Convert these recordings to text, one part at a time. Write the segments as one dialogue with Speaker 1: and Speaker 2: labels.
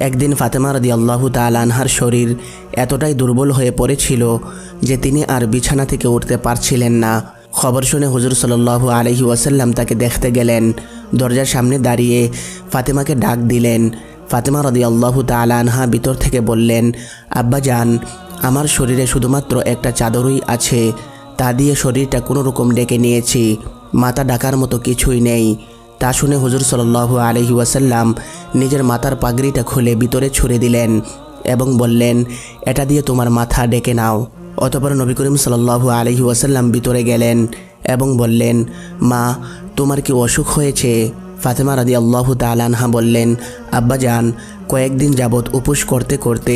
Speaker 1: একদিন ফাতেমা রদি আল্লাহ আনহার শরীর এতটাই দুর্বল হয়ে পড়েছিল যে তিনি আর বিছানা থেকে উঠতে পারছিলেন না। খবর শুনে হুজুর সাল্লাহ আলহি ওয়াসাল্লাম তাকে দেখতে গেলেন। দরজার সামনে দাঁড়িয়ে ফাতেমাকে ডাক দিলেন। ফাতেমা রদি আল্লাহ আনহা ভিতর থেকে বললেন, আব্বা যান আমার শরীরে শুধুমাত্র একটা চাদরই আছে। তা দিয়ে শরীরটা কোনো রকম ডেকে নিয়েছি। মাথা ডাকার মতো কিছুই নেই। তা শুনে হুজুর সাল্লাহ আলহি ওয়াসাল্লাম নিজের মাথার পাগড়িটা খুলে ভিতরে ছুঁড়ে দিলেন এবং বললেন, এটা দিয়ে তোমার মাথা ডেকে নাও। অতপর নবী করিম সাল্লাহ আলহি ওয়াসাল্লাম ভিতরে গেলেন এবং বললেন, মা, তোমার কি অসুখ হয়েছে? ফাতেমা রাদি আল্লাহ তালানহা বললেন, আব্বা যান কয়েকদিন যাবৎ উপোস করতে করতে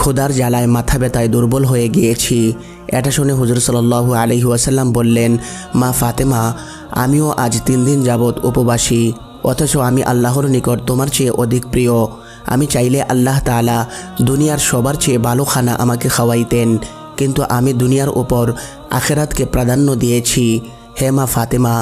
Speaker 1: খোদার জ্বালায় মাথা ব্যথায় দুর্বল হয়ে গিয়েছি। এটা শুনে হুজুর সাল্লাহ আলহি ওয়াসাল্লাম বললেন, মা ফাতেমা, আমিও আজ তিন দিন যাবৎ উপবাসী, অথচ আমি আল্লাহর নিকট তোমার চেয়ে অধিক প্রিয়। আমি চাইলে আল্লাহ তাআলা দুনিয়ার সবার চেয়ে ভালো খানা আমাকে খাওয়াইতেন, কিন্তু আমি দুনিয়ার ওপর আখেরাতকে প্রাধান্য দিয়েছি। হে মা ফাতেমা,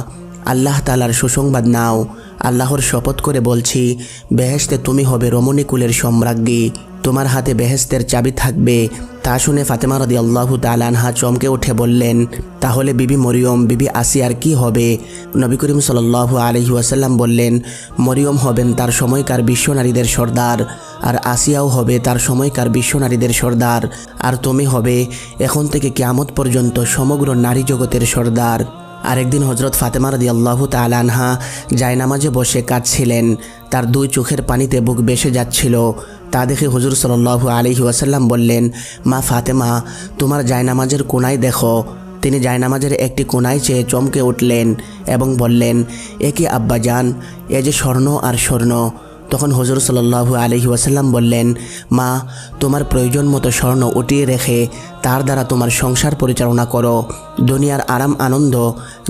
Speaker 1: আল্লাহ তালার সুসংবাদ নাও। আল্লাহর শপথ করে বলছি বেহেস্তে তুমি হবে রমণীকুলের সম্রাজ্ঞী। তোমার হাতে বেহেস্তের চাবি থাকবে। তা শুনে ফাতেমা রদি আল্লাহু তালানহা চমকে উঠে বললেন, তাহলে বিবি মরিয়ম, বিবি আসিয়ার কি হবে? নবী করিম সাল্লাল্লাহু আলহি ওয়াসাল্লাম বললেন, মরিয়ম হবেন তার সময়কার বিশ্ব নারীদের সর্দার, আর আসিয়াও হবে তার সময়কার বিশ্ব নারীদের সর্দার, আর তুমি হবে এখন থেকে কিয়ামত পর্যন্ত সমগ্র নারী জগতের সর্দার। আরেকদিন হজরত ফাতেমা রদি আল্লাহ তালানহা জায়নামাজে বসে কাঁদছিলেন। তার দুই চোখের পানিতে বুক বেসে যাচ্ছিল। তা দেখে হুজুর সাল্লাল্লাহু আলহি ওয়াসাল্লাম বললেন, মা ফাতেমা, তোমার জায়নামাজের কোনায় দেখো। তিনি জায়নামাজের একটি কোনায় চেয়ে চমকে উঠলেন এবং বললেন, এ কি আব্বা যান এ যে স্বর্ণ আর স্বর্ণ। তখন হজর সাল্লাহু আলহি ওয়াসাল্লাম বললেন, মা, তোমার প্রয়োজন মতো স্বর্ণ উঠিয়ে রেখে তার দ্বারা তোমার সংসার পরিচালনা করো। দুনিয়ার আরাম, আনন্দ,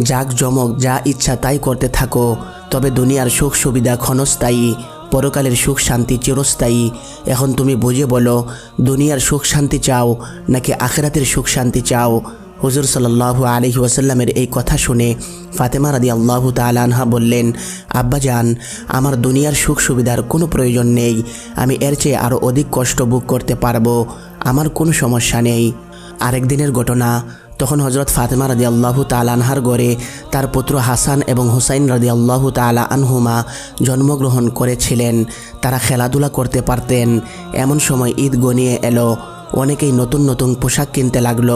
Speaker 1: জাক জমক, যা ইচ্ছা তাই করতে থাকো। তবে দুনিয়ার সুখ সুবিধা ক্ষণস্থায়ী, পরকালের সুখ শান্তি চিরস্থায়ী। এখন তুমি বুঝে বলো, দুনিয়ার সুখ শান্তি চাও নাকি আখেরাতের সুখ শান্তি চাও? হুজুর সাল্লাহু আলহি ওয়াসাল্লামের এই কথা শুনে ফাতেমা রাদি আল্লাহ তালানহা বললেন আব্বাজান আমার দুনিয়ার সুখ সুবিধার কোনো প্রয়োজন নেই। আমি এর চেয়ে আরও অধিক কষ্ট বুক করতে পারব। আমার কোনো সমস্যা নেই। আরেক দিনের ঘটনা, তখন হজরত ফাতেমা রাদি আল্লাহ তালানহার গড়ে তার পুত্র হাসান এবং হুসাইন রাদি আল্লাহ তালা আনহুমা জন্মগ্রহণ করেছিলেন। তারা খেলাধুলা করতে পারতেন। এমন সময় ঈদ গনিয়ে এলো। অনেকেই নতুন নতুন পোশাক কিনতে লাগল।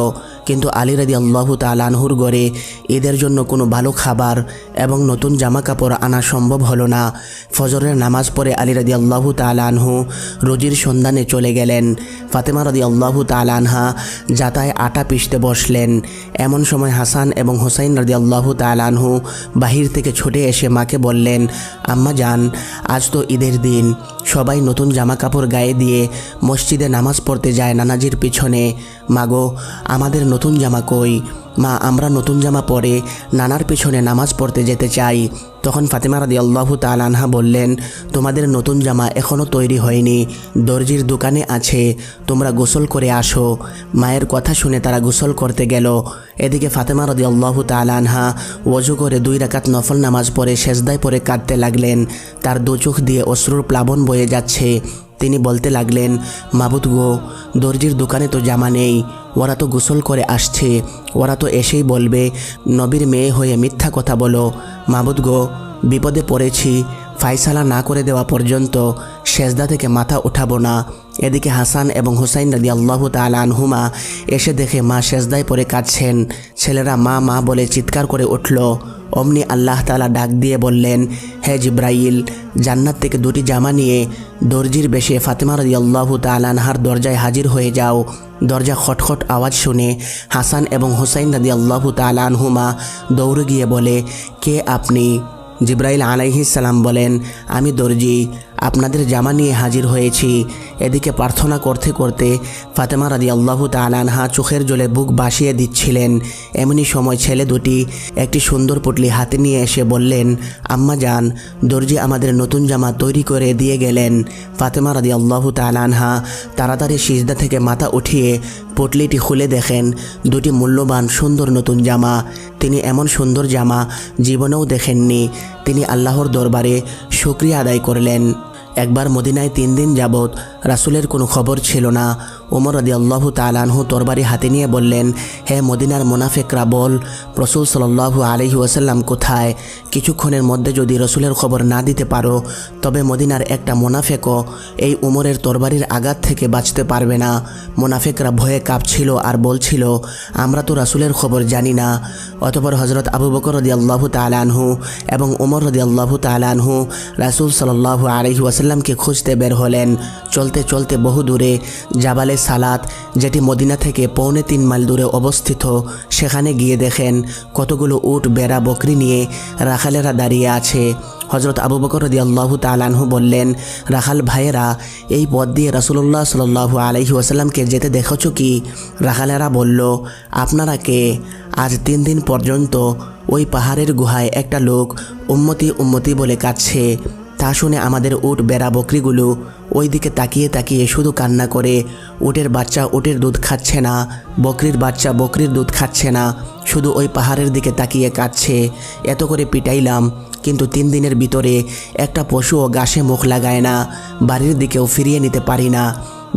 Speaker 1: কিন্তু আলী রাদি আল্লাহ তালানহুর গড়ে ঈদের জন্য কোনো ভালো খাবার এবং নতুন জামা কাপড় আনা সম্ভব হলো না। ফজরের নামাজ পড়ে আলী রাদি আল্লাহ তালানহু রুজির সন্ধানে চলে গেলেন। ফাতেমা রাদি আল্লাহ তালানহা যাতায় আটা পিষতে বসলেন। এমন সময় হাসান এবং হোসাইন রাদি আল্লাহ তালানহু বাহির থেকে ছুটে এসে মাকে বললেন, আম্মা যান, আজ তো ঈদের দিন। সবাই নতুন জামা কাপড় গায়ে দিয়ে মসজিদে নামাজ পড়তে যায় নানাজির পিছনে, মাগো, আমাদের নতুন জামা কই? মা, আমরা নতুন জামা পরে নানার পিছনে নামাজ পড়তে যেতে চাই। তখন ফাতেমা রাদি আল্লাহ তালানহা বললেন, তোমাদের নতুন জামা এখনও তৈরি হয়নি। দর্জির দোকানে আছে, তোমরা গোসল করে আসো। মায়ের কথা শুনে তারা গোসল করতে গেল। এদিকে ফাতেমা রদি আল্লাহ তালানহা ওজু করে দুই রাকাত নফল নামাজ পড়ে সেজদায় পরে কাঁদতে লাগলেন। তার দু চোখ দিয়ে অশ্রুর প্লাবন বয়ে যাচ্ছে। তিনি বলতে লাগলেন মাবুত গো, দর্জির দোকানে তো জামা নেই, ওরা তো গোসল করে আসছে, ওরা তো এসেই বলবে, নবীর মেয়ে হয়ে মিথ্যা কথা বলো। মাবুদ গো, বিপদে পড়েছি ফাইসালা না করে দেওয়া পর্যন্ত সেজদা থেকে মাথা উঠাবো না। এদিকে হাসান এবং হুসাইন রাদি আল্লাহ আনহুমা এসে দেখে মা সেজদায় পরে কাঁদছেন। ছেলেরা মা মা বলে চিৎকার করে উঠল। অমনি আল্লাহ তালা ডাক দিয়ে বললেন, হে জিব্রাইল, জান্নাত থেকে দুটি জামা নিয়ে দর্জির বেশে ফাতেমা রদি আল্লাহ তালানহার দরজায় হাজির হয়ে যাও। দরজা খটখট আওয়াজ শুনে হাসান এবং হুসাইন রাদি আল্লাহ তালানহুমা দৌড়ে গিয়ে বলে, কে আপনি? জিব্রাইল আলাইহিসাল্লাম বলেন, আমি দর্জি, আপনাদের জামা নিয়ে হাজির হয়েছি। এদিকে প্রার্থনা করতে করতে ফাতেমা রাদি আল্লাহ তালানহা চোখের জলে বুক বাসিয়ে দিচ্ছিলেন। এমনি সময় ছেলে দুটি একটি সুন্দর পুটলি হাতে নিয়ে এসে বললেন, আম্মা যান, দর্জি আমাদের নতুন জামা তৈরি করে দিয়ে গেলেন। ফাতেমা রাদি আল্লাহ তালানহা তাড়াতাড়ি সিজদা থেকে মাথা উঠিয়ে পুটলিটি খুলে দেখেন, দুটি মূল্যবান সুন্দর নতুন জামা। তিনি এমন সুন্দর জামা জীবনেও দেখেননি। তিনি আল্লাহর দরবারে শুক্রিয়া আদায় করলেন। একবার মদিনায় তিন দিন যাবৎ রাসুলের কোনো খবর ছিল না। ওমর রদি আল্লাহ তালানহু তরবারি হাতে নিয়ে বললেন, হে মদিনার মোনাফেকরা, বল, রসুল সাল্লাহু আলহি ওয়াসাল্লাম কোথায়? কিছুক্ষণের মধ্যে যদি রসুলের খবর না দিতে পারো, তবে মদিনার একটা মোনাফেকও এই উমরের তরবারির আঘাত থেকে বাঁচতে পারবে না। মোনাফেকরা ভয়ে কাঁপছিল আর বলছিল, আমরা তো রাসুলের খবর জানি না। অতপর হজরত আবু বকর রদি আল্লাহ তালানহু এবং উমর রদি আল্লাহ তালানহু রাসুল সাল্লাহ আলহি ওয়াসাল্লামকে খুঁজতে বের হলেন। চলতে চলতে বহু দূরে জাবালে সালাত, যেটি মদিনা থেকে পৌনে তিন মাইল দূরে অবস্থিত। সেখানে গিয়ে দেখেন কতগুলো উট, বেড়া, বকরি নিয়ে রাখালেরা দাঁড়িয়ে আছে। হজরত আবু বকর রদি আল্লাহ তালানহু বললেন, রাখাল ভাইয়েরা, এই পথ দিয়ে রাসুল্লাহ সাল্লাহ আলহি ওয়াসাল্লামকে যেতে দেখেছ কি? রাখালেরা বলল, আপনারা কে? আজ তিন দিন পর্যন্ত ওই পাহাড়ের গুহায় একটা লোক উম্মতি উম্মতি বলে কাঁদছে। তা শুনে আমাদের উট বেড়া বকরিগুলো ওই দিকে তাকিয়ে তাকিয়ে শুধু কান্না করে, উটের বাচ্চা উটের দুধ খাচ্ছে না, বকরির বাচ্চা বকরির দুধ খাচ্ছে না, শুধু ওই পাহাড়ের দিকে তাকিয়ে কাঁদছে, এত করে পিটাইলাম, কিন্তু তিন দিনের ভিতরে একটা পশুও গাছে মুখ লাগায় না, বাড়ির দিকেও ফিরিয়ে নিতে পারি না।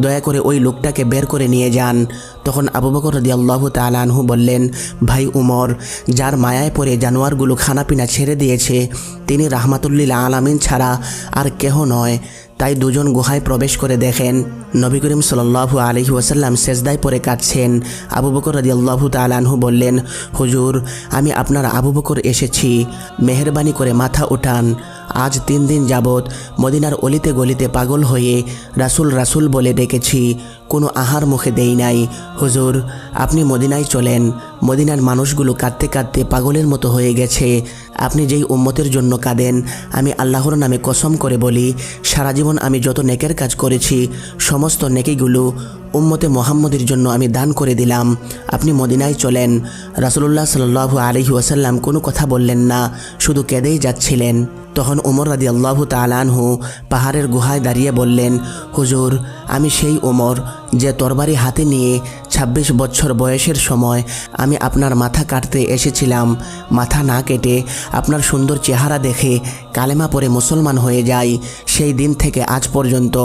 Speaker 1: দয়া করে ওই লোকটাকে বের করে নিয়ে যান। তখন আবু বকর রদি আল্লাহ তালানহু বললেন, ভাই উমর, যার মায়ায় পড়ে জানোয়ারগুলো খানাপিনা ছেড়ে দিয়েছে, তিনি রাহমাতুল্লিল আলামিন ছাড়া আর কেহ নয়। তাই দুজন গুহায় প্রবেশ করে দেখেন। নবী করিম সাল্লাহু আলহি ওয়াসাল্লাম সেজদায় পরে কাঁদছেন। আবু বকর রদি আল্লাহ তালানহু বললেন, হুজুর, আমি আপনার আবু বকর এসেছি। মেহরবানি করে মাথা উঠান। আজ তিন দিন যাবৎ মদিনার অলিতে গলিতে পাগল হয়ে রাসুল রাসুল বলে ডেকেছি, কোনো আহার মুখে দেই নাই। হুজুর, আপনি মদিনায় চলেন। মদিনার মানুষগুলো কাঁদতে কাঁদতে পাগলের মতো হয়ে গেছে। আপনি যেই উম্মতের জন্য কাঁদেন, আমি আল্লাহর নামে কসম করে বলি, সারা জীবন আমি যত নেকের কাজ করেছি, সমস্ত নেকিগুলো উম্মতে মোহাম্মদের জন্য আমি দান করে দিলাম। আপনি মদিনায় চলেন, রাসুলুল্লাহ সাল্লু আলহি ওয়াসাল্লাম কোনো কথা বললেন না, শুধু কেঁদেই যাচ্ছিলেন। তখন উমর রাদি আল্লাহ তালানহু পাহাড়ের গুহায় দাঁড়িয়ে বললেন, হুজুর, আমি সেই উমর যে তরবারি হাতে নিয়ে ২৬ বছর বয়সের সময় আমি আপনার মাথা কাটতে এসেছিলাম। মাথা না কেটে আপনার সুন্দর চেহারা দেখে কালেমা পরে মুসলমান হয়ে যাই, সেই দিন থেকে আজ পর্যন্ত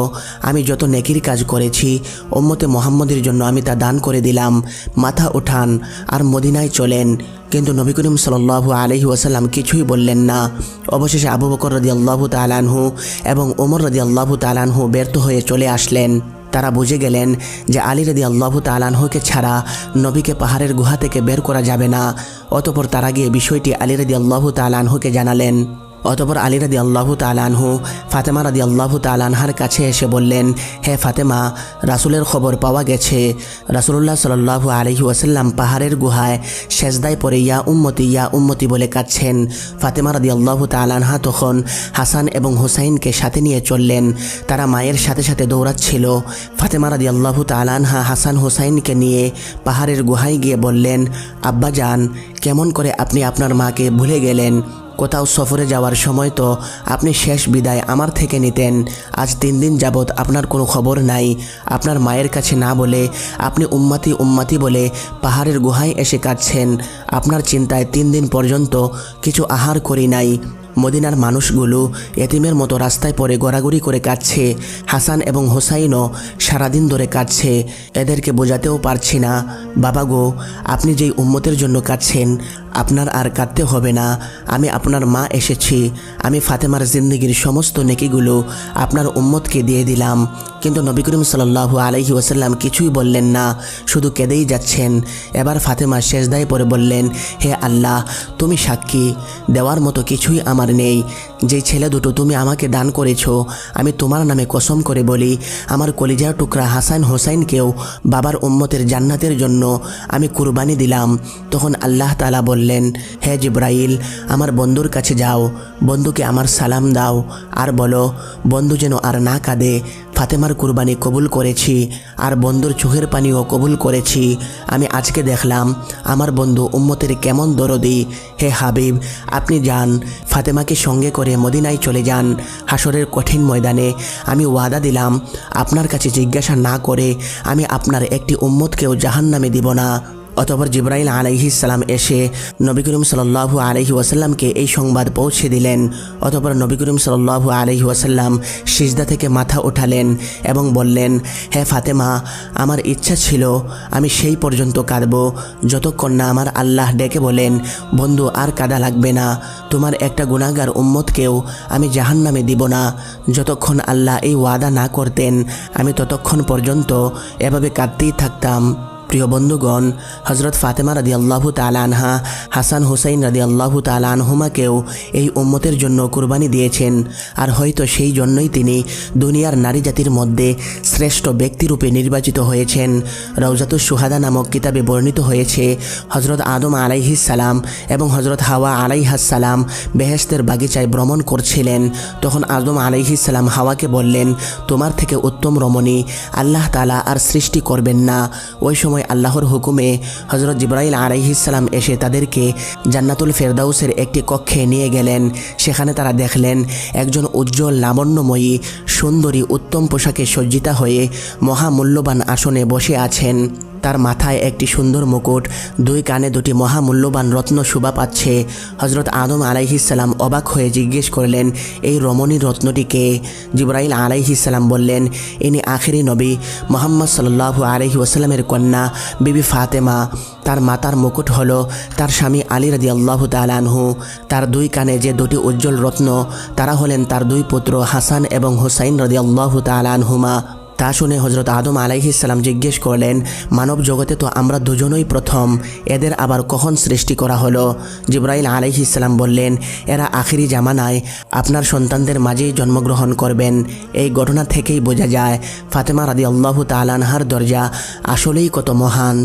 Speaker 1: আমি যত নেকির কাজ করেছি ওম্মতে মোহাম্মদের জন্য আমি তা দান করে দিলাম, মাথা উঠান আর মদিনায় চলেন। কিন্তু নবী করিম সাল্লাহ আলহি ওয়াসাল্লাম কিছুই বললেন না। অবশেষে আবু বকর রদি আল্লাহ তালানহু এবং ওমর রদি আল্লাহ তালানহু ব্যর্থ হয়ে চলে আসলেন। তারা বুঝে গেলেন যে আলী রদি আল্লাহ তালানহুকে ছাড়া নবীকে পাহাড়ের গুহা থেকে বের করা যাবে না। অতপর তারা গিয়ে বিষয়টি আলী রদি আল্লাহ তালানহুকে জানালেন। অতপর আলী রাদি আল্লাহ তালানহু ফাতেমা রাদি আল্লাহ তালানহার কাছে এসে বললেন, হে ফাতেমা, রাসুলের খবর পাওয়া গেছে। রাসুল্লাহ সাল্লাহু আলহি ওয়াসাল্লাম পাহাড়ের গুহায় সেজদায় পরে ইয়া উম্মতি ইয়া উম্মতি বলে কাচ্ছেন ফাতেমা রাদি আল্লাহ তালানহা তখন হাসান এবং হুসাইনকে সাথে নিয়ে চললেন। তারা মায়ের সাথে সাথে দৌড়াচ্ছিল। ফাতেমা রাদি আল্লাহ তালানহা হাসান হুসাইনকে নিয়ে পাহাড়ের গুহায় গিয়ে বললেন, আব্বা যান কেমন করে আপনি আপনার মাকে ভুলে গেলেন? কোথাও সফরে যাওয়ার সময় তো আপনি শেষ বিদায় আমার থেকে নিতেন। আজ তিন দিন যাবৎ আপনার কোনো খবর নাই। আপনার মায়ের কাছে না বলে, আপনি উম্মাতি উম্মাতি বলে পাহাড়ের গুহায় এসে কাটছেন আপনার চিন্তায় তিন দিন পর্যন্ত কিছু আহার করি নাই। মদিনার মানুষগুলো এতিমের মতো রাস্তায় পড়ে গড়াগড়ি করে কাটছে হাসান এবং হোসাইনও সারাদিন ধরে কাটছে এদেরকে বোঝাতেও পারছি না, বাবা গো, আপনি যেই উম্মতের জন্য কাটছেন আপনার আর কাঁদতে হবে না। আমি আপনার মা এসেছি। আমি ফাতেমার জিন্দগির সমস্ত নেকিগুলো আপনার উম্মতকে দিয়ে দিলাম। কিন্তু নবী করিম সাল্লাহু আলহি ওসাল্লাম কিছুই বললেন না, শুধু কেঁদেই যাচ্ছেন। এবার ফাতেমা শেষদায় পরে বললেন, হে আল্লাহ, তুমি সাক্ষী। দেওয়ার মতো কিছুই আমার নেই। যেই ছেলে দুটো তুমি আমাকে দান করেছ, আমি তোমার নামে কসম করে বলি, আমার কলিজার টুকরা হাসান হোসাইনকেও বাবার উম্মতের জান্নাতের জন্য আমি কুরবানি দিলাম। তখন আল্লাহ তালা বললেন হে জিব্রাইল, আমার বন্ধুর কাছে যাও, বন্ধুকে আমার সালাম দাও, আর বলো, বন্ধু যেন আর না কাঁদে, ফাতেমার কুরবানি কবুল করেছি, আর বন্ধুর চোখের পানিও কবুল করেছি। আমি আজকে দেখলাম, আমার বন্ধু উম্মতের কেমন দরদি। হে হাবিব, আপনি যান, ফাতেমাকে সঙ্গে করে মদিনায় চলে যান হাসরের কঠিন ময়দানে। আমি ওয়াদা দিলাম, আপনার কাছে জিজ্ঞাসা না করে আমি আপনার একটি উম্মতকেও জাহান নামে দিব না। অতপর জিব্রাইল আলাইহিসাল্লাম এসে নবী করিম সাল্লাহু আলহি ওয়াসাল্লামকে এই সংবাদ পৌঁছে দিলেন। অতপর নবী করিম সাল্লাহু আলহি ওয়াসাল্লাম সিজদা থেকে মাথা ওঠালেন এবং বললেন, হে ফাতেমা, আমার ইচ্ছা ছিল আমি সেই পর্যন্ত কাঁদব। যতক্ষণ না আমার আল্লাহ ডেকে বলেন, বন্ধু, আর কাদা লাগবে না। তোমার একটা গুণাগার উম্মতকেও আমি জাহান নামে দিব না। যতক্ষণ আল্লাহ এই ওয়াদা না করতেন, আমি ততক্ষণ পর্যন্ত এভাবে কাঁদতেই থাকতাম। প্রিয় বন্ধুগণ হজরত ফাতেমা রাদি আল্লাহু তালানহা হাসান হুসাইন রাদি আল্লাহু তালানহুমাকেও এই উম্মতের জন্য কুরবানি দিয়েছেন। আর হয়তো সেই জন্যই তিনি দুনিয়ার নারী জাতির মধ্যে শ্রেষ্ঠ ব্যক্তিরূপে নির্বাচিত হয়েছেন। রৌজাতুস সুহাদা নামক কিতাবে বর্ণিত হয়েছে হজরত আদম সালাম এবং হজরত হাওয়া সালাম বেহেস্তের বাগিচায় ভ্রমণ করছিলেন। তখন আদম সালাম হাওয়াকে বললেন, তোমার থেকে উত্তম রমণী, আল্লাহ তালা আর সৃষ্টি করবেন না। ওই সময় আল্লাহর হুকুমে হজরত জিব্রাইল আলাইহিসাল্লাম এসে তাদেরকে জান্নাতুল ফেরদাউসের একটি কক্ষে নিয়ে গেলেন। সেখানে তারা দেখলেন একজন উজ্জ্বল, লাবণ্যময়ী, সুন্দরী, উত্তম পোশাকে সজ্জিতা হয়ে মহামূল্যবান আসনে বসে আছেন। তার মাথায় একটি সুন্দর মুকুট, দুই কানে দুটি মহামূল্যবান রত্ন শোভা পাচ্ছে। হজরত আদম আলাইহিসাল্লাম অবাক হয়ে জিজ্ঞেস করলেন, এই রমণী রত্নটিকে জিব্রাইল আলাইহিসাল্লাম বললেন, ইনি আখেরি নবী, মোহাম্মদ সাল্লাহ আলহি ওসাল্লামের কন্যা, বিবি ফাতেমা। তার মাতার মুকুট হল তার স্বামী আলী রাদি আল্লাহ তালানহু তার দুই কানে যে দুটি উজ্জ্বল রত্ন, তারা হলেন তার দুই পুত্র হাসান এবং হুসাইন রদি আল্লাহ তালানহুমা তা শুনে হজরত আদম আলাইহিসাল্লাম জিজ্ঞেস করলেন, মানব জগতে তো আমরা দুজনই প্রথম, এদের আবার কখন সৃষ্টি করা হলো? জিব্রাইল আলাইহিসাল্লাম বললেন, এরা আখিরি জামানায় আপনার সন্তানদের মাঝেই জন্মগ্রহণ করবেন। এই ঘটনা থেকেই বোঝা যায়, ফাতেমা রাদি আল্লাহ তালানহার দরজা আসলেই কত মহান।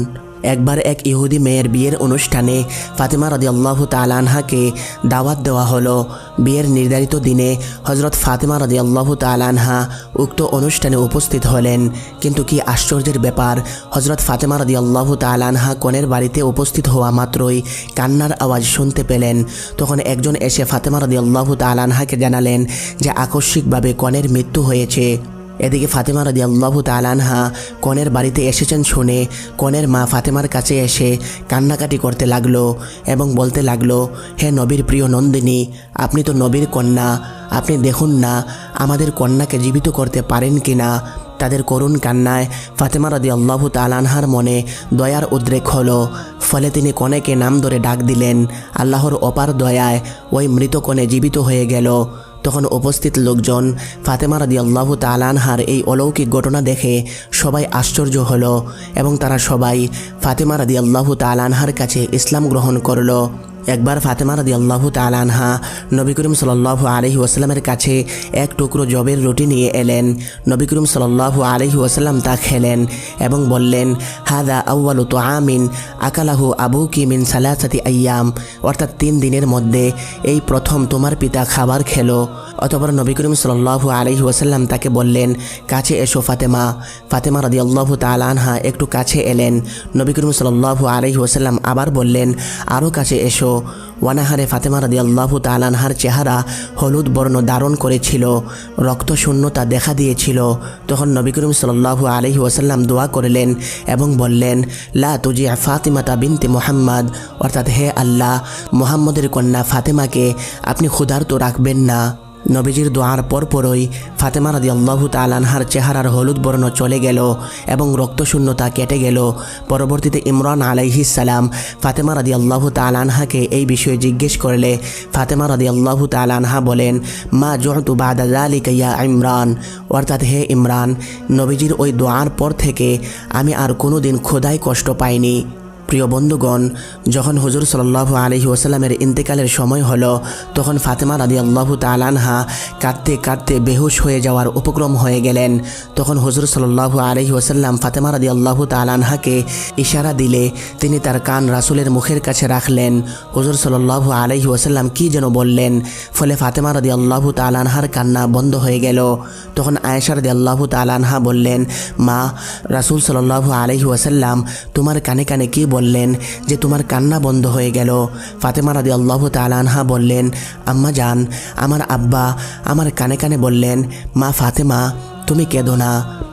Speaker 1: একবার এক ইহুদি মেয়ের বিয়ের অনুষ্ঠানে ফাতেমা রাদি আল্লাহ তালানহাকে দাওয়াত দেওয়া হলো। বিয়ের নির্ধারিত দিনে হজরত ফাতেমা আল্লাহ তালানহা উক্ত অনুষ্ঠানে উপস্থিত হলেন। কিন্তু কি আশ্চর্যের ব্যাপার হজরত ফাতেমা রাদি আল্লাহ তালানহা কনের বাড়িতে উপস্থিত হওয়া মাত্রই কান্নার আওয়াজ শুনতে পেলেন। তখন একজন এসে ফাতেমা রাদি আল্লাহ তালানহাকে জানালেন যে আকস্মিকভাবে কনের মৃত্যু হয়েছে। এদিকে ফাতেমা রাদি আল্লাহ তালানহা কনের বাড়িতে এসেছেন শুনে কনের মা ফাতেমার কাছে এসে কান্নাকাটি করতে লাগল এবং বলতে লাগল, হে নবীর প্রিয় নন্দিনী, আপনি তো নবীর কন্যা, আপনি দেখুন না আমাদের কন্যাকে জীবিত করতে পারেন কি না তাদের করুণ কান্নায় ফাতেমা রাদি আল্লাহ তালানহার মনে দয়ার উদ্রেক হলো, ফলে তিনি কনেকে নাম ধরে ডাক দিলেন, আল্লাহর অপার দয়ায় ওই মৃত কনে জীবিত হয়ে গেল। তখন উপস্থিত লোকজন ফাতেমা রাদি আল্লাহ তালানহার এই অলৌকিক ঘটনা দেখে সবাই আশ্চর্য হল এবং তারা সবাই ফাতেমা রাদি আল্লাহ তালানহার কাছে ইসলাম গ্রহণ করল। একবার ফাতেমা রাদি আল্লাহ তালানহা নবী করিম সাল্লাহ আলহি ওয়াসাল্লামের কাছে এক টুকরো জবের রুটি নিয়ে এলেন। নবী করিম সাল্লাহ আলহি ওয়াসাল্লাম তা খেলেন এবং বললেন, হাদা আউ্বালু তো আমিন আকালাহু আবু কি মিন সালাসাতি আয়াম অর্থাৎ তিন দিনের মধ্যে এই প্রথম তোমার পিতা খাবার খেলো। অতপর নবী করিম সাল্লাহ আলহি ওয়াসাল্লাম তাকে বললেন, কাছে এসো ফাতেমা। ফাতেমা রাদি আল্লাহ তালানহা একটু কাছে এলেন। নবী করিম সাল্লাহ আলহি ওয়াসাল্লাম আবার বললেন আরও কাছে এসো। ওয়ানাহারে ফাতেমা রাদি আল্লাহ তালানহার চেহারা হলুদ বর্ণ ধারণ করেছিল, রক্ত শূন্যতা দেখা দিয়েছিল। তখন নবী করিম সাল্লাহ আলহি ওয়াসাল্লাম দোয়া করলেন এবং বললেন, লা তুজি ফাতিমাতা বিনতে মোহাম্মদ। অর্থাৎ, হে আল্লাহ, মোহাম্মদের কন্যা ফাতেমাকে আপনি ক্ষুধার্ত রাখবেন না। নবীজির দোয়ার পরপরই ফাতেমা রাদি আল্লাহ তালানহার চেহারার হলুদ বর্ণ চলে গেল এবং রক্তশূন্যতা কেটে গেল। পরবর্তীতে ইমরান আলাইহিসাল্লাম ফাতেমা রাদি আল্লাহ তালানহাকে এই বিষয়ে জিজ্ঞেস করলে, ফাতেমা রাদি আল্লাহ তালানহা বলেন, মা জহতু বাদা ইয়া ইমরান? অর্থাৎ, হে ইমরান, নবীজির ওই দোয়ার পর থেকে আমি আর কোনো দিন খোদায় কষ্ট পাইনি। প্রিয় বন্ধুগণ, যখন হুজুর সাল্লাহ আলহি ওসাল্লামের ইন্তেকালের সময় হলো, তখন ফাতেমা রাদি আল্লাহ তালানহা কাঁদতে কাঁদতে বেহুশ হয়ে যাওয়ার উপক্রম হয়ে গেলেন। তখন হুজুর সাল্লাহ আলহি ওসাল্লাম ফাতেমা রাদি আল্লাহ তালানহাকে ইশারা দিলে, তিনি তার কান রাসুলের মুখের কাছে রাখলেন। হুজুর সাল্লাহ আলহি ওসাল্লাম কি যেন বললেন, ফলে ফাতেমা রাদি আল্লাহ তালানহার কান্না বন্ধ হয়ে গেল। তখন আয়েশা রাদি আল্লাহ তালানহা বললেন, মা, রাসুল সাল্লাহ আলহি ওসাল্লাম তোমার কানে কানে কি বললেন যে তোমার কান্না বন্ধ হয়ে গেল। ফাতেমা রাদি আল্লাহ তালানহা বললেন, আম্মা যান আমার আব্বা আমার কানে কানে বললেন, মা ফাতেমা, তুমি কেঁদো না।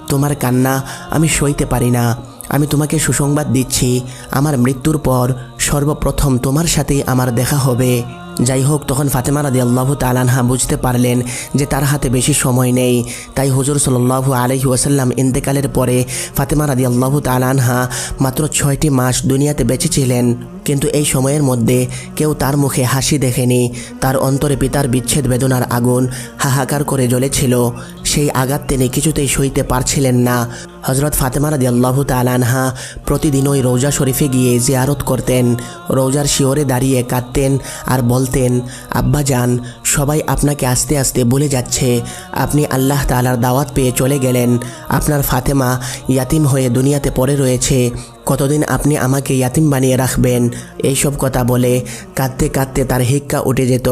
Speaker 1: তোমার কান্না আমি সইতে পারি না। আমি তোমাকে সুসংবাদ দিচ্ছি। আমার মৃত্যুর পর সর্বপ্রথম তোমার সাথেই আমার দেখা হবে। যাই হোক তখন ফাতেমা রাদি আল্লাহ তালানহা বুঝতে পারলেন যে তার হাতে বেশি সময় নেই। তাই হুজুর সাল্লাহু আলহি ওয়াসাল্লাম ইন্তেকালের পরে ফাতেমা রাদি আল্লাহ তালানহা মাত্র ছয়টি মাস দুনিয়াতে বেঁচে ছিলেন। কিন্তু এই সময়ের মধ্যে কেউ তার মুখে হাসি দেখেনি। তার অন্তরে পিতার বিচ্ছেদ বেদনার আগুন হাহাকার করে জ্বলেছিল। সেই আঘাত তিনি কিছুতেই সইতে পারছিলেন না। হজরত ফাতেমা রাদি আল্লাহ তালানহা প্রতিদিনই রৌজা শরীফে গিয়ে জিয়ারত করতেন। রৌজার শিওরে দাঁড়িয়ে কাঁদতেন আর বলতেন, আব্বা আব্বাজান সবাই আপনাকে আস্তে আস্তে বলে যাচ্ছে। আপনি আল্লাহ তালার দাওয়াত পেয়ে চলে গেলেন। আপনার ফাতেমা ইয়াতিম হয়ে দুনিয়াতে পড়ে রয়েছে। কতদিন আপনি আমাকে ইয়াতিম বানিয়ে রাখবেন? এইসব কথা বলে কাঁদতে কাঁদতে তার হিক্কা উঠে যেত।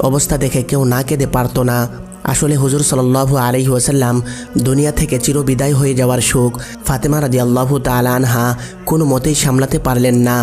Speaker 1: অবস্থা দেখে কেউ না কেঁদে পারতো না। আসলে হুজুর সাল্লাহ আলহি ওসাল্লাম দুনিয়া থেকে চিরবিদায় হয়ে যাওয়ার সুখ ফাতেমা রাজি আল্লাহ তালানহা কোনো মতেই সামলাতে পারলেন না।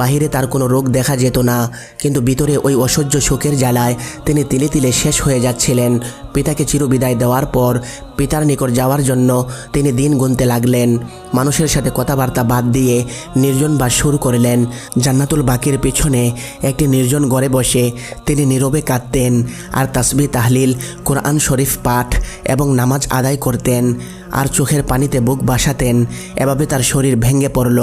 Speaker 1: বাহিরে তার কোনো রোগ দেখা যেত না, কিন্তু ভিতরে ওই অসহ্য শোকের জ্বালায় তিনি তিলে তিলে শেষ হয়ে যাচ্ছিলেন। পিতাকে চিরবিদায় দেওয়ার পর পিতার নিকট যাওয়ার জন্য তিনি দিন গুনতে লাগলেন। মানুষের সাথে কথাবার্তা বাদ দিয়ে নির্জন বাস শুরু করলেন। জান্নাতুল বাকির পিছনে একটি নির্জন ঘরে বসে তিনি নীরবে কাঁদতেন। আর তাসবি তাহলিল কোরআন শরীফ পাঠ এবং নামাজ আদায় করতেন আর চোখের পানিতে বুক বাসাতেন, এভাবে তার শরীর ভেঙে পড়ল।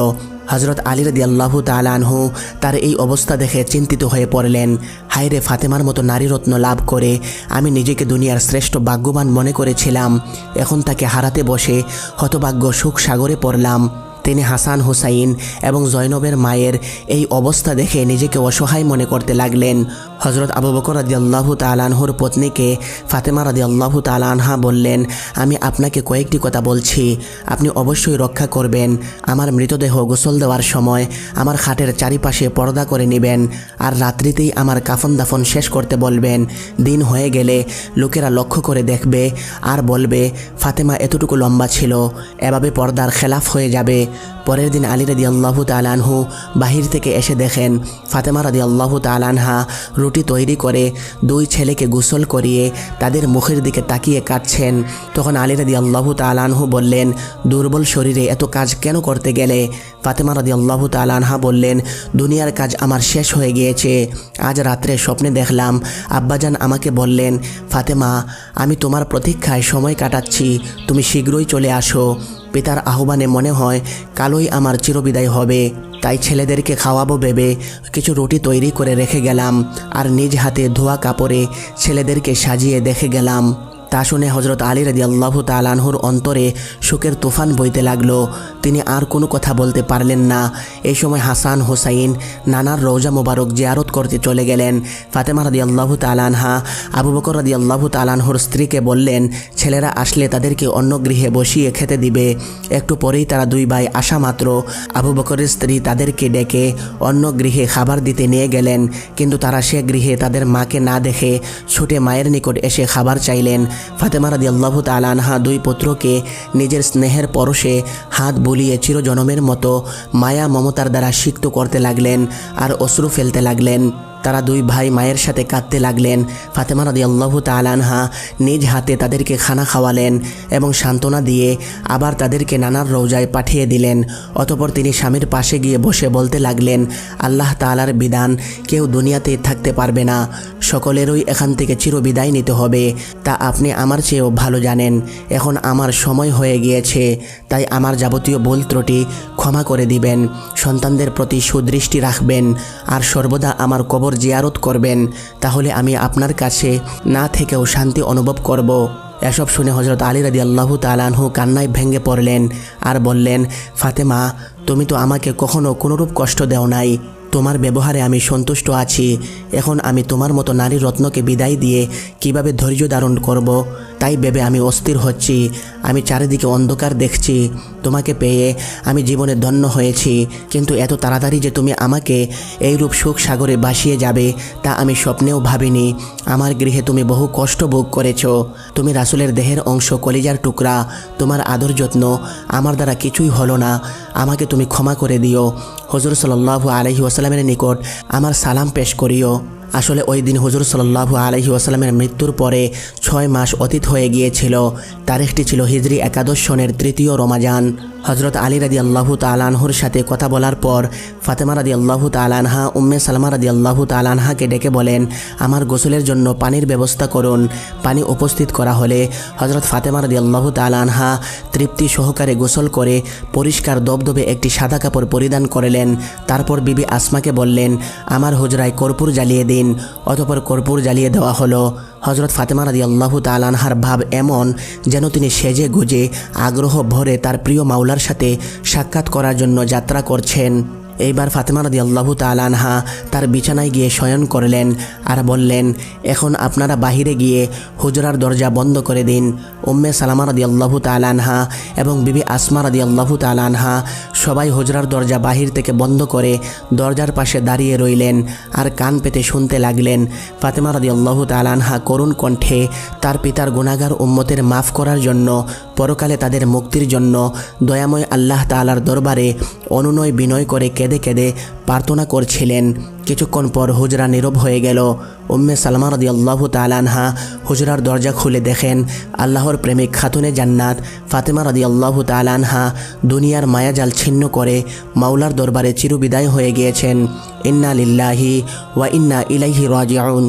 Speaker 1: হজরত আলী রদি আল্লাহ তালানহু তার এই অবস্থা দেখে চিন্তিত হয়ে পড়লেন। হায়রে ফাতেমার মতো নারীরত্ন লাভ করে আমি নিজেকে দুনিয়ার শ্রেষ্ঠ ভাগ্যবান মনে করেছিলাম। এখন তাকে হারাতে বসে হতভাগ্য সুখ সাগরে পড়লাম। তিনি হাসান হুসাইন এবং জৈনবের মায়ের এই অবস্থা দেখে নিজেকে অসহায় মনে করতে লাগলেন। হজরত আবু বকর রাদি আল্লাহ তালানহুর পত্নীকে ফাতেমা রাদি আল্লাহ তালানহা বললেন, আমি আপনাকে কয়েকটি কথা বলছি। আপনি অবশ্যই রক্ষা করবেন। আমার মৃতদেহ গোসল দেওয়ার সময় আমার খাটের চারিপাশে পর্দা করে নেবেন আর রাত্রিতেই আমার কাফন দাফন শেষ করতে বলবেন। দিন হয়ে গেলে লোকেরা লক্ষ্য করে দেখবে আর বলবে, ফাতেমা এতটুকু লম্বা ছিল। এভাবে পর্দার খেলাফ হয়ে যাবে। পরের দিন আলী রাদি আল্লাহ তালানহু বাহির থেকে এসে দেখেন, ফাতেমা রাদি আল্লাহ তালানহা রুটি তৈরি করে দুই ছেলেকে গোসল করিয়ে তাদের মুখের দিকে তাকিয়ে কাটছেন তখন আলী রাদি আল্লাহ তালানহু বললেন, দুর্বল শরীরে এত কাজ কেন করতে গেলে? ফাতেমা রাদি আল্লাহ তালানহা বললেন, দুনিয়ার কাজ আমার শেষ হয়ে গিয়েছে। আজ রাত্রে স্বপ্নে দেখলাম আব্বাজান আমাকে বললেন, ফাতেমা, আমি তোমার প্রতীক্ষায় সময় কাটাচ্ছি। তুমি শীঘ্রই চলে আসো। পিতার আহ্বানে মনে হয়, কালোই আমার চিরবিদায় হবে। তাই ছেলেদেরকে খাওয়াবো ভেবে কিছু রুটি তৈরি করে রেখে গেলাম, আর নিজ হাতে ধোয়া কাপড়ে ছেলেদেরকে সাজিয়ে দেখে গেলাম। তা শুনে হজরত আলী রাজি আল্লাহ তালানহুর অন্তরে শোকের তুফান বইতে লাগল। তিনি আর কোনো কথা বলতে পারলেন না। এই সময় হাসান, হোসাইন নানার রৌজা মোবারক জিয়ারত করতে চলে গেলেন। ফাতেমা রাদি আল্লাহ তালানহা আবু বকর রাদি আল্লাহ তালানহুর স্ত্রীকে বললেন, ছেলেরা আসলে তাদেরকে অন্য গৃহে বসিয়ে খেতে দিবে। একটু পরেই তারা দুই ভাই আসা মাত্র আবু বকরের স্ত্রী তাদেরকে ডেকে অন্য গৃহে খাবার দিতে নিয়ে গেলেন। কিন্তু তারা সে গৃহে তাদের মাকে না দেখে ছুটে মায়ের নিকট এসে খাবার চাইলেন। ফাতেমা রাদি আল্লাহ তালানহা দুই পুত্রকে নিজের স্নেহের পরশে হাত বুলিয়ে চিরজনমের মতো মায়া মমতার দ্বারা সিক্ত করতে লাগলেন আর অশ্রু ফেলতে লাগলেন। তারা দুই ভাই মায়ের সাথে কাঁদতে লাগলেন। ফাতেমা রাদি আল্লাহ তালানহা নিজ হাতে তাদেরকে খানা খাওয়ালেন এবং সান্ত্বনা দিয়ে আবার তাদেরকে নানার রৌজায় পাঠিয়ে দিলেন। অতপর তিনি স্বামীর পাশে গিয়ে বসে বলতে লাগলেন, আল্লাহ তালার বিধান, কেউ দুনিয়াতে থাকতে পারবে না। সকলেরই এখান থেকে চিরবিদায় নিতে হবে। তা আপনি আমার চেয়েও ভালো জানেন। এখন আমার সময় হয়ে গিয়েছে। তাই আমার যাবতীয় ভুল ত্রুটি ক্ষমা করে দিবেন। সন্তানদের প্রতি সুদৃষ্টি রাখবেন। আর সর্বদা আমার কবর জিয়ারত করবেন, তাহলে আমি আপনার কাছে না থেকেও শান্তি অনুভব করব। এসব শুনে হজরত আলী রাদি আল্লাহ তালানহু কান্নায় ভেঙে পড়লেন আর বললেন, ফাতেমা, তুমি তো আমাকে কখনো কোনোরূপ কষ্ট দেও নাই। তোমার ব্যবহারে আমি সন্তুষ্ট আছি। এখন আমি তোমার মতো নারী রত্নকে বিদায় দিয়ে কীভাবে ধৈর্য ধারণ করব? তাই ভেবে আমি অস্থির হচ্ছি। আমি চারিদিকে অন্ধকার দেখছি। তোমাকে পেয়ে আমি জীবনে ধন্য হয়েছি। কিন্তু এত তাড়াতাড়ি যে তুমি আমাকে এইরূপ সুখ সাগরে বাসিয়ে যাবে, তা আমি স্বপ্নেও ভাবিনি। আমার গৃহে তুমি বহু কষ্ট ভোগ করেছ। তুমি রাসুলের দেহের অংশ, কলিজার টুকরা, তোমার আদর যত্ন আমার দ্বারা কিছুই হলো না। আমাকে তুমি ক্ষমা করে দিও। হজুর সাল্লাহ আলহি ওয়াসালামের নিকট আমার সালাম পেশ করিও। আসলে ওই দিন হুজুর সাল্লাহু আলহি ওয়াসালামের মৃত্যুর পরে ছয় মাস অতীত হয়ে গিয়েছিল। তারিখটি ছিল হিজরি একাদশ সনের তৃতীয় রমাজান। হজরত আলী রাদি আল্লাহু তালানহুর সাথে কথা বলার পর ফাতেমা রাদি আল্লাহু তালানহা উম্মে সালমা রাদি আল্লাহু তালানহাকে ডেকে বলেন, আমার গোসলের জন্য পানির ব্যবস্থা করুন। পানি উপস্থিত করা হলে হজরত ফাতেমা রাদি আল্লাহু তালানহা তৃপ্তি সহকারে গোসল করে পরিষ্কার দবদবে একটি সাদা কাপড় পরিধান করলেন। তারপর বিবি আসমাকে বললেন, আমার হুজরায় কর্পূর জ্বালিয়ে দিন। অতপর কর্পূর জ্বালিয়ে দেওয়া হলো। হজরত ফাতেমা রাদি আল্লাহু তালানহার ভাব এমন যেন তিনি সেজে গুজে আগ্রহ ভরে তার প্রিয় মাওলার সাথে সাক্ষাৎ করার জন্য যাত্রা করছেন। এইবার ফাতেমা রাদি আল্লাহু তালানহা তার বিছানায় গিয়ে শয়ন করলেন আর বললেন, এখন আপনারা বাহিরে গিয়ে হুজরার দরজা বন্ধ করে দিন। উম্মে সালামা রাদি আল্লাহু তালানহা এবং বিবি আসমা রাদি আল্লাহু তালানহা সবাই হোজরার দরজা বাহির থেকে বন্ধ করে দরজার পাশে দাঁড়িয়ে রইলেন আর কান পেতে শুনতে লাগলেন। ফাতেমা রাদি আল্লাহ তালানহা করুণ কণ্ঠে তার পিতার গুণাগার উম্মতের মাফ করার জন্য, পরকালে তাদের মুক্তির জন্য দয়াময় আল্লাহ তালার দরবারে অনুনয় বিনয় করে কেঁদে কেঁদে প্রার্থনা করছিলেন। কিছুক্ষণ পর হুজরা নীরব হয়ে গেল। উম্মে সালমা রদি আল্লাহ তালানহা হুজরার দরজা খুলে দেখেন, আল্লাহর প্রেমিক খাতুনে জান্নাত, ফাতেমা রদি আল্লাহ তালানহা দুনিয়ার মায়াজাল ছিন্ন করে মাওলার দরবারে চিরবিদায় হয়ে গিয়েছেন। ইন্না লিল্লাহি ওয়া ইন্না ইলাইহি রাজিউন।